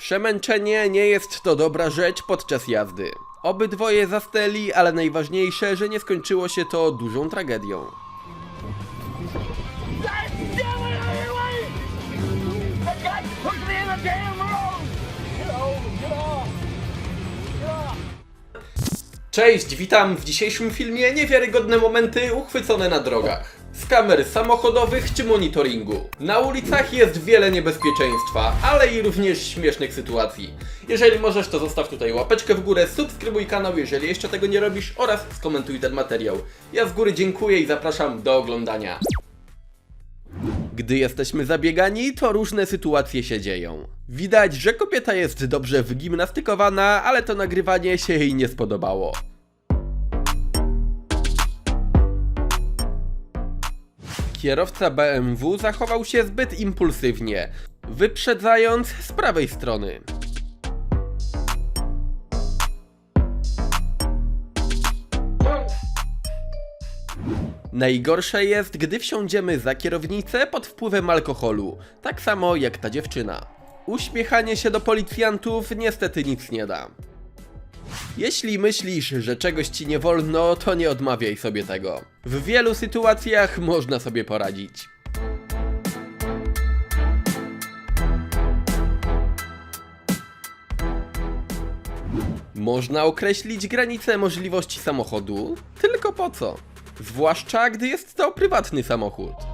Przemęczenie nie jest to dobra rzecz podczas jazdy. Obydwoje zasteli, ale najważniejsze, że nie skończyło się to dużą tragedią. Cześć, witam w dzisiejszym filmie niewiarygodne momenty uchwycone na drogach. Kamer samochodowych czy monitoringu. Na ulicach jest wiele niebezpieczeństwa, ale i również śmiesznych sytuacji. Jeżeli możesz, to zostaw tutaj łapeczkę w górę, subskrybuj kanał, jeżeli jeszcze tego nie robisz oraz skomentuj ten materiał. Ja z góry dziękuję i zapraszam do oglądania. Gdy jesteśmy zabiegani, to różne sytuacje się dzieją. Widać, że kobieta jest dobrze wygimnastykowana, ale to nagrywanie się jej nie spodobało. Kierowca BMW zachował się zbyt impulsywnie, wyprzedzając z prawej strony. Najgorsze jest, gdy wsiądziemy za kierownicę pod wpływem alkoholu, tak samo jak ta dziewczyna. Uśmiechanie się do policjantów niestety nic nie da. Jeśli myślisz, że czegoś ci nie wolno, to nie odmawiaj sobie tego. W wielu sytuacjach można sobie poradzić. Można określić granice możliwości samochodu, tylko po co? Zwłaszcza gdy jest to prywatny samochód.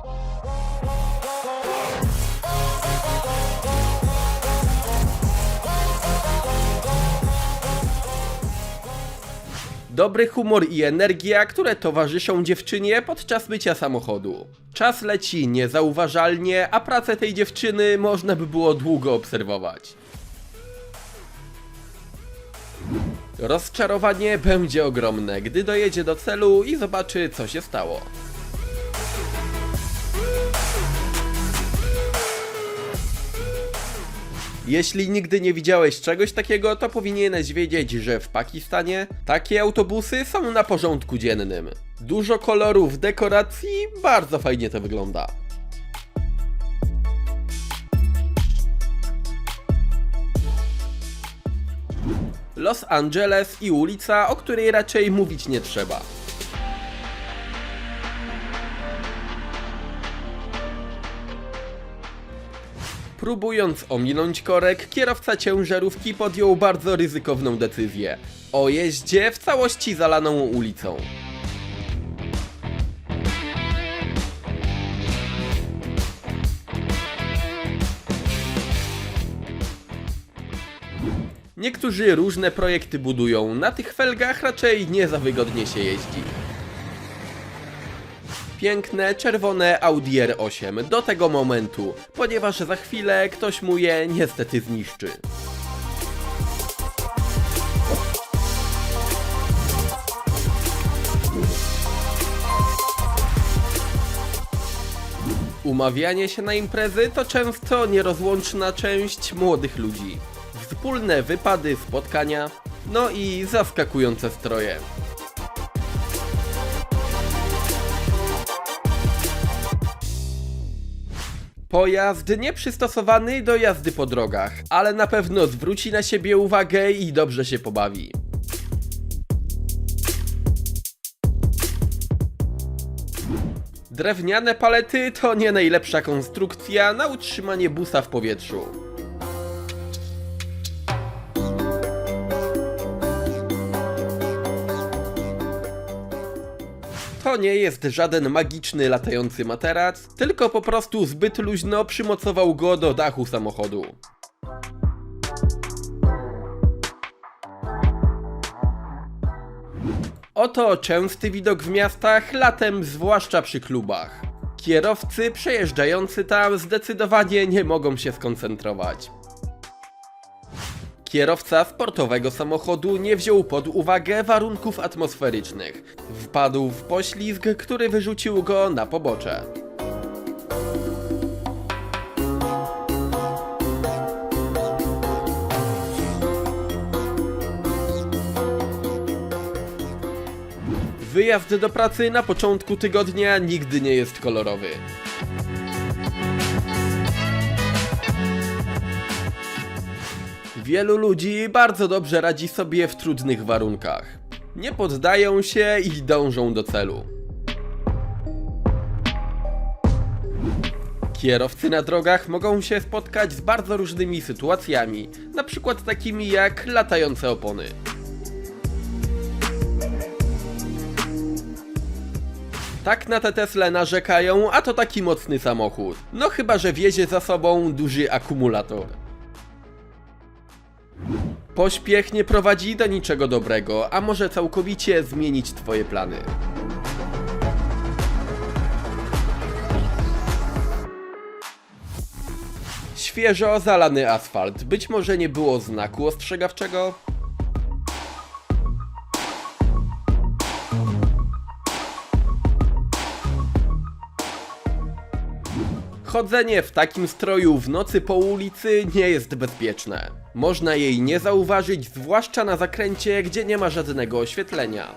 Dobry humor i energia, które towarzyszą dziewczynie podczas mycia samochodu. Czas leci niezauważalnie, a pracę tej dziewczyny można by było długo obserwować. Rozczarowanie będzie ogromne, gdy dojedzie do celu i zobaczy, co się stało. Jeśli nigdy nie widziałeś czegoś takiego, to powinieneś wiedzieć, że w Pakistanie takie autobusy są na porządku dziennym. Dużo kolorów, dekoracji, bardzo fajnie to wygląda. Los Angeles i ulica, o której raczej mówić nie trzeba. Próbując ominąć korek, kierowca ciężarówki podjął bardzo ryzykowną decyzję o jeździe w całości zalaną ulicą. Niektórzy różne projekty budują, na tych felgach raczej nie za wygodnie się jeździ. Piękne, czerwone Audi R8 do tego momentu, ponieważ za chwilę ktoś mu je niestety zniszczy. Umawianie się na imprezy to często nierozłączna część młodych ludzi. Wspólne wypady, spotkania, no i zaskakujące stroje. Pojazd nieprzystosowany do jazdy po drogach, ale na pewno zwróci na siebie uwagę i dobrze się pobawi. Drewniane palety to nie najlepsza konstrukcja na utrzymanie busa w powietrzu. To nie jest żaden magiczny latający materac, tylko po prostu zbyt luźno przymocował go do dachu samochodu. Oto częsty widok w miastach, latem zwłaszcza przy klubach. Kierowcy przejeżdżający tam zdecydowanie nie mogą się skoncentrować. Kierowca sportowego samochodu nie wziął pod uwagę warunków atmosferycznych. Wpadł w poślizg, który wyrzucił go na pobocze. Wyjazd do pracy na początku tygodnia nigdy nie jest kolorowy. Wielu ludzi bardzo dobrze radzi sobie w trudnych warunkach. Nie poddają się i dążą do celu. Kierowcy na drogach mogą się spotkać z bardzo różnymi sytuacjami, na przykład takimi jak latające opony. Tak na te Tesle narzekają, a to taki mocny samochód. No chyba, że wiezie za sobą duży akumulator. Pośpiech nie prowadzi do niczego dobrego, a może całkowicie zmienić twoje plany. Świeżo zalany asfalt. Być może nie było znaku ostrzegawczego? Chodzenie w takim stroju w nocy po ulicy nie jest bezpieczne. Można jej nie zauważyć, zwłaszcza na zakręcie, gdzie nie ma żadnego oświetlenia.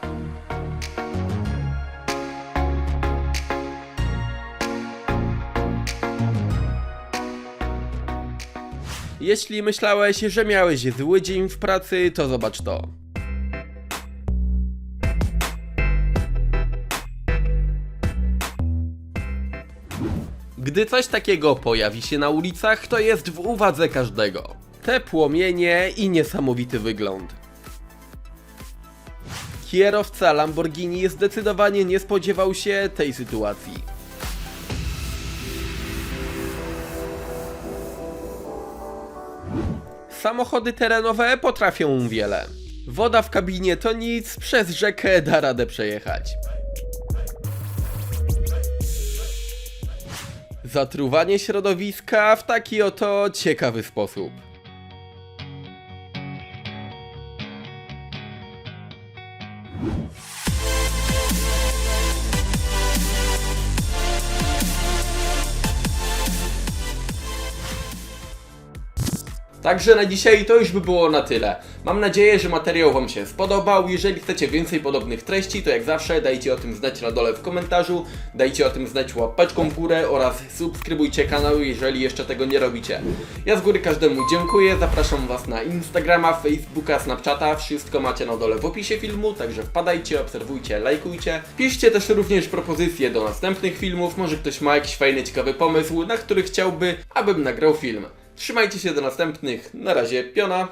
Jeśli myślałeś, że miałeś zły dzień w pracy, to zobacz to. Gdy coś takiego pojawi się na ulicach, to jest w uwadze każdego. Te płomienie i niesamowity wygląd. Kierowca Lamborghini zdecydowanie nie spodziewał się tej sytuacji. Samochody terenowe potrafią wiele. Woda w kabinie to nic, przez rzekę da radę przejechać. Zatruwanie środowiska w taki oto ciekawy sposób. Także na dzisiaj to już by było na tyle. Mam nadzieję, że materiał Wam się spodobał. Jeżeli chcecie więcej podobnych treści, to jak zawsze dajcie o tym znać na dole w komentarzu, dajcie o tym znać łapeczką w górę oraz subskrybujcie kanał, jeżeli jeszcze tego nie robicie. Ja z góry każdemu dziękuję, zapraszam Was na Instagrama, Facebooka, Snapchata, wszystko macie na dole w opisie filmu, także wpadajcie, obserwujcie, lajkujcie. Piszcie też również propozycje do następnych filmów, może ktoś ma jakiś fajny, ciekawy pomysł, na który chciałby, abym nagrał film. Trzymajcie się do następnych. Na razie, piona.